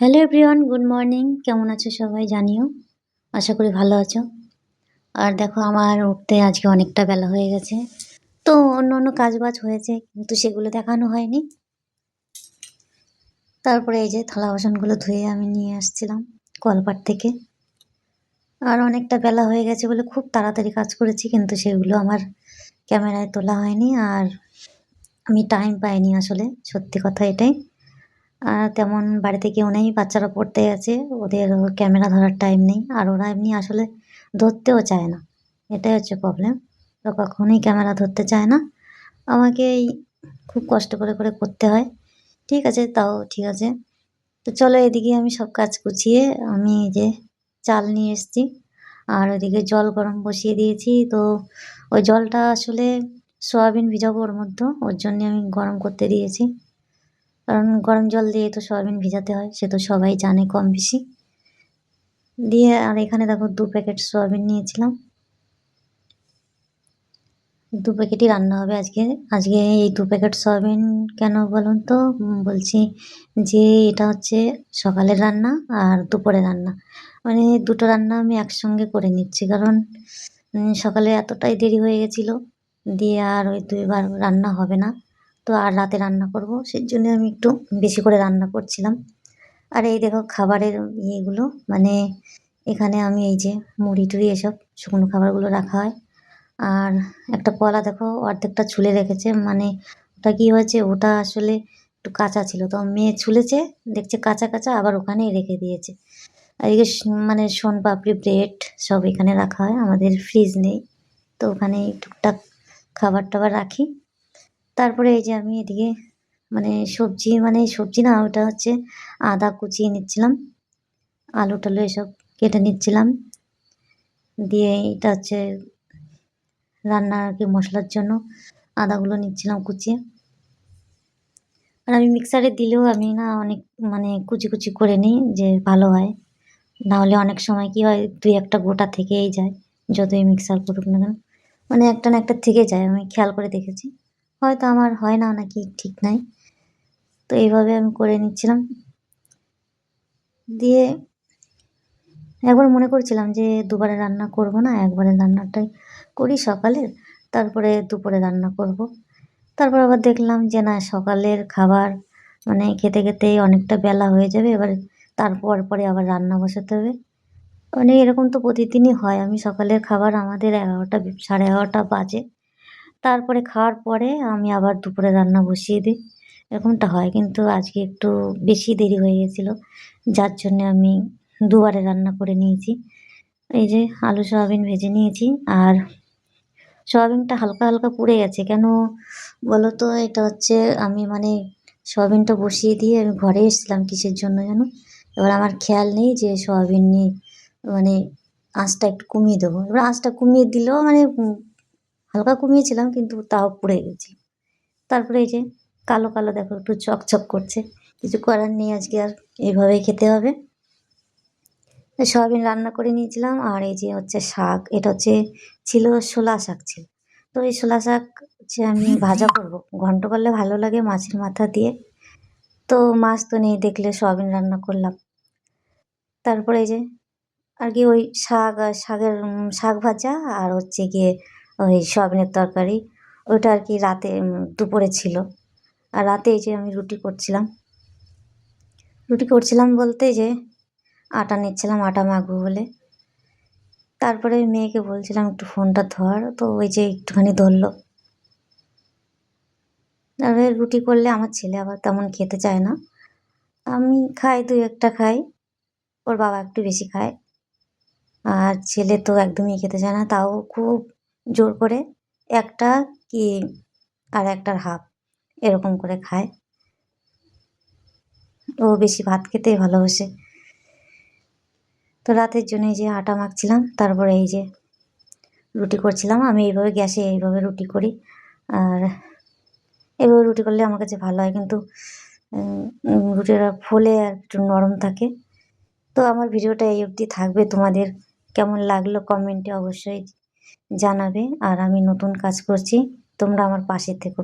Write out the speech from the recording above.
Hello everyone good morning কেমন আছো সবাই জানিও? আশা করি ভালো আছো। আর দেখো, আমার উঠতে আজকে অনেকটা বেলা হয়ে গেছে। তো অন্য অন্য কাজ বাজ হয়েছে, কিন্তু সেগুলো দেখানো হয়নি। তারপরে এই যে থালা বাসনগুলো ধুয়ে আমি নিয়ে আসছিলাম কলপাট থেকে। আর অনেকটা বেলা হয়ে গেছে বলে খুব তাড়াতাড়ি কাজ করেছি, কিন্তু সেগুলো আমার ক্যামেরায় তোলা হয়নি। আর আমি টাইম পাইনি আসলে, সত্যি কথা এটাই। আর তেমন বাড়িতে কেউ নেই, বাচ্চারা পড়তে গেছে ওদের ক্যামেরা ধরার টাইম নেই, আর ওরা এমনি আসলে ধরতেও চায় না। এটাই হচ্ছে প্রবলেম ওরা কখনোই ক্যামেরা ধরতে চায় না। আমাকেই খুব কষ্ট করে করে করতে হয়। ঠিক আছে, তাও ঠিক আছে। তো চলো এদিকে আমি সব কাজ গুছিয়ে আমি এই যে চাল নিয়ে এসেছি। আর ওইদিকে জল গরম বসিয়ে দিয়েছি। তো ওই জলটা আসলে সয়াবিন ভিজাবো ওর মধ্যে, ওর জন্যে আমি গরম করতে দিয়েছি। কারণ গরম জল দিয়ে তো সয়াবিন ভিজাতে হয়, সে তো সবাই জানে কম বেশি। দিয়ে আর এখানে দেখো দু প্যাকেট সয়াবিন নিয়েছিলাম। দু প্যাকেটই রান্না হবে আজকে। আজকে এই দু প্যাকেট সয়াবিন কেন বলুন তো? বলছি যে এটা হচ্ছে সকালের রান্না আর দুপুরে রান্না। মানে দুটো রান্না আমি একসঙ্গে করে নিচ্ছি কারণ সকালে এতটাই দেরি হয়ে গেছিল। দিয়ে আর ওই দুইবার রান্না হবে না। তো আর রাতে রান্না করব সেই জন্য আমি একটু বেশি করে রান্না করছিলাম। আর এই দেখো খাবারের ইয়েগুলো মানে এখানে আমি এই যে মুড়ি টুড়ি এসব, শুকনো খাবারগুলো রাখা হয়। আর একটা কলা দেখো, অর্ধেকটা ছুলে রেখেছে মানে ওটা কী হয়েছে, ওটা আসলে একটু কাঁচা ছিল, তো মেয়ে ছুলেছে, দেখছে কাঁচা কাঁচা, আবার ওখানেই রেখে দিয়েছে। আর এদিকে মানে সোন পাপড়ি, ব্রেড সব এখানে রাখা হয়, আমাদের ফ্রিজ নেই, তো ওখানে টুকটাক খাবার টাবার রাখি। তারপরে এই যে আমি এদিকে মানে সবজি মানে সবজি না, ওটা হচ্ছে আদা কুচিয়ে নিচ্ছিলাম। আলু টালু এসব কেটে নিচ্ছিলাম। দিয়ে এটা হচ্ছে রান্না আর কি মশলার জন্য আদাগুলো নিচ্ছিলাম কুচিয়ে। আর আমি মিক্সারে দিলেও আমি না অনেক মানে কুচি কুচি করে নিই যে ভালো হয়। নাহলে অনেক সময় কি হয়, দুই একটা গোটা থেকেই যায়, যতই মিক্সার করুক না কেন। মানে একটা না একটা থেকে যায়, আমি খেয়াল করে দেখেছি। হয়তো আমার হয় না নাকি ঠিক নাই। তো এইভাবে আমি করে নিচ্ছিলাম। দিয়ে একবার মনে করছিলাম যে দুবারে রান্না করব না, একবারে রান্নাটাই করি সকালের, তারপরে দুপুরে রান্না করব। তারপর আবার দেখলাম যে না, সকালের খাবার মানে খেতে খেতেই অনেকটা বেলা হয়ে যাবে, এবার তারপর পরে আবার রান্না বসাতে হবে। মানে এরকম তো প্রতিদিনই হয়, আমি সকালের খাবার আমাদের এগারোটা, সাড়ে এগারোটা বাজে। তারপরে খাওয়ার পরে আমি আবার দুপুরে রান্না বসিয়ে দিই। এরকমটা হয়, কিন্তু আজকে একটু বেশি দেরি হয়ে গেছিল। যার জন্যে আমি দুবারে রান্না করে নিয়েছি। এই যে আলু, সয়াবিন ভেজে নিয়েছি আর সয়াবিনটা হালকা হালকা পুড়ে গেছে। কেন বলো তো এটা হচ্ছে আমি মানে সয়াবিনটা বসিয়ে দিয়ে আমি ঘরে এসেছিলাম কিসের জন্য যেন এবার আমার খেয়াল নেই যে সয়াবিন নিয়ে মানে আঁচটা একটু কমিয়ে দেবো। এবার আঁচটা কমিয়ে দিলেও মানে হালকা কমিয়েছিলাম কিন্তু তাও পুড়ে গেছি। তারপরে এই যে কালো কালো দেখো, একটু চকচক করছে। কিছু করার নেই আজকে আর, এইভাবেই খেতে হবে। সয়াবিন রান্না করে নিয়েছিলাম, আর এই যে হচ্ছে শাক, এটা হচ্ছে ছিল শোলা শাক ছিল। তো এই শোলা শাক হচ্ছে আমি ভাজা করব। ঘন্ট করলে ভালো লাগে মাছের মাথা দিয়ে। তো মাছ তো নেই দেখলে, সয়াবিন রান্না করলাম। তারপরে এই যে আর কি ওই শাক শাকের শাক ভাজা আর হচ্ছে গিয়ে ওই সয়াবিনের তরকারি। ওইটা আর কি রাতে দুপুরে ছিল। আর রাতে এই যে আমি রুটি করছিলাম। রুটি করছিলাম বলতে যে আটা নিচ্ছিলাম, আটা মাখবো বলে। তারপরে মেয়েকে বলছিলাম, একটু ফোনটা ধর। তো ওই যে একটুখানি ধরলো। তারপরে রুটি করলে আমার ছেলে আবার তেমন খেতে চায় না। আমি খাই, দুই একটা খাই। ওর বাবা একটু বেশি খায়। আর ছেলে তো একদমই খেতে চায় না। তাও খুব জোর করে একটা কি আর একটার হাফ এরকম করে খায়। ও বেশি ভাত খেতেই ভালোবাসে। তো রাতের জন্য এই যে আটা মাখছিলাম, তারপরে এই যে রুটি করছিলাম। আমি এইভাবে গ্যাসে এইভাবে রুটি করি। আর এইভাবে রুটি করলে আমার কাছে ভালো হয়, কিন্তু রুটিটা ফোলে আর একটু নরম থাকে। তো আমার ভিডিওটা এই অবধি থাকবে। তোমাদের কেমন লাগল কমেন্টে অবশ্যই জানাবে আর আমি নতুন কাজ করছি তোমরা আমার পাশে থেকো।